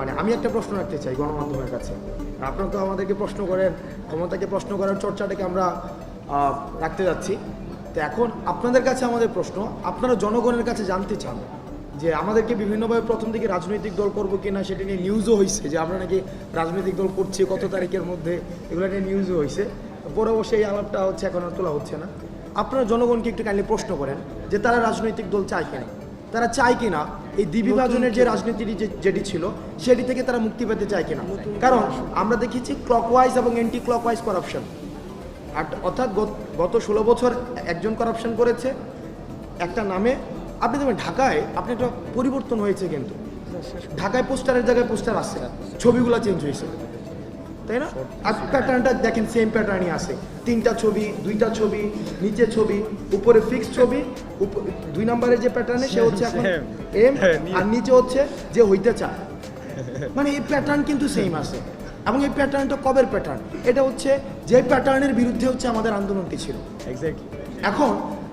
মানে আমি একটা প্রশ্ন রাখতে চাই গণমাধ্যমের কাছে। আপনারা তো আমাদেরকে প্রশ্ন করেন, ক্ষমতাকে প্রশ্ন করার চর্চাটাকে আমরা রাখতে যাচ্ছি। তো এখন আপনাদের কাছে আমাদের প্রশ্ন, আপনারা জনগণের কাছে জানতে চান যে আমাদেরকে বিভিন্নভাবে প্রথম দিকে রাজনৈতিক দল করব কিনা, সেটা নিয়ে নিউজও হয়েছে যে আমরা নাকি রাজনৈতিক দল করছি, কত তারিখের মধ্যে, এগুলো নিয়ে নিউজও হয়েছে পরে অবশ্যই এই আলাপটা হচ্ছে, এখন আর তোলা হচ্ছে না। আপনারা জনগণকে একটু কাইন্ডলি প্রশ্ন করেন যে তারা রাজনৈতিক দল চায় কিনা। তারা চায় কিনা এই দ্বিবিভাজনের যে রাজনীতিটি যেটি ছিল সেটি থেকে তারা মুক্তি পেতে চায় কিনা। কারণ আমরা দেখেছি ক্লকওয়াইজ এবং অ্যান্টি ক্লকওয়াইজ করাপশন আর অর্থাৎ গত- গত ষোলো বছর একজন করাপশন করেছে একটা নামে। আপনি দেখবেন ঢাকায় আপনি একটা পরিবর্তন হয়েছে কিন্তু। ঢাকায় পোস্টারের জায়গায় পোস্টার আসছে ছবিগুলো চেঞ্জ হয়েছে। তাই না? আর প্যাটার্নটা দেখেন সেম প্যাটার্নই আছে। তিনটা ছবি দুইটা ছবি নিচে ছবি উপরে ফিক্স ছবি দুই নম্বরের যে প্যাটার্নে সে হচ্ছে এখন এম হ্যাঁ, আর নিচে হচ্ছে যে হইতে চায়। মানে এই প্যাটার্ন কিন্তু সেম আছে। এবং এই প্যাটার্নটা কবের প্যাটার্ন এটা হচ্ছে যে প্যাটার্নের বিরুদ্ধে হচ্ছে আমাদের আন্দোলনটি ছিল। এখন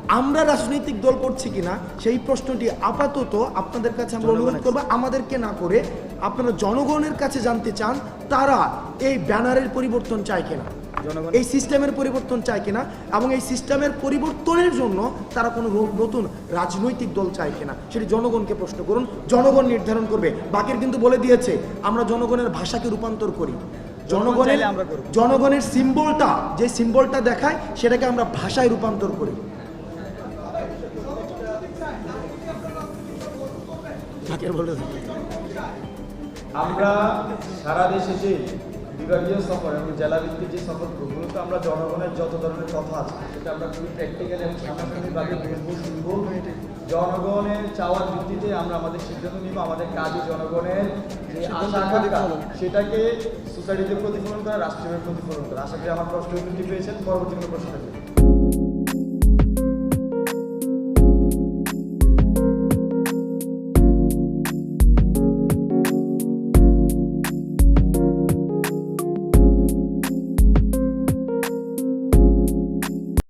আমরা রাজনৈতিক দল করছি কিনা সেই প্রশ্নটি আপাতত আপনাদের কাছে আমরা অনুরোধ করব আমাদেরকে না করে আপনারা জনগণের কাছে জানতে চান তারা এই ব্যানারের পরিবর্তন চায় কিনা জনগণ- এই সিস্টেমের পরিবর্তন চায় কিনা এবং এই সিস্টেমের পরিবর্তনের জন্য তারা কোনো নতুন রাজনৈতিক দল চায় কিনা সেটি জনগণকে প্রশ্ন করুন জনগণ নির্ধারণ করবে। বাকির কিন্তু বলে দিয়েছে আমরা জনগণের ভাষাকে রূপান্তর করি। জনগণের। জনগণের সিম্বলটা যে সিম্বলটা দেখায় সেটাকে আমরা ভাষায় রূপান্তর করি। জাকির বলে আমরা সারা দেশে যে বিভাগীয় সফর এবং জেলা ভিত্তিক যে সফর মূলত আমরা জনগণের যত ধরনের কথা আছে সেটা আমরা খুবই প্র্যাকটিক্যালি এবং সামনাসামনিভাবে বলব শুনব। জনগণের চাওয়ার ভিত্তিতে আমরা আমাদের সিদ্ধান্ত নিব আমাদের কাজে জনগণের যে আশা আকাঙ্ক্ষা সেটাকে সোসাইটিতে প্রতিফলন করা রাষ্ট্রীয় প্রতিফলন করা। আশা করি আমার প্রশ্ন পেয়েছেন পরবর্তী কোনো প্রশ্ন থাকবে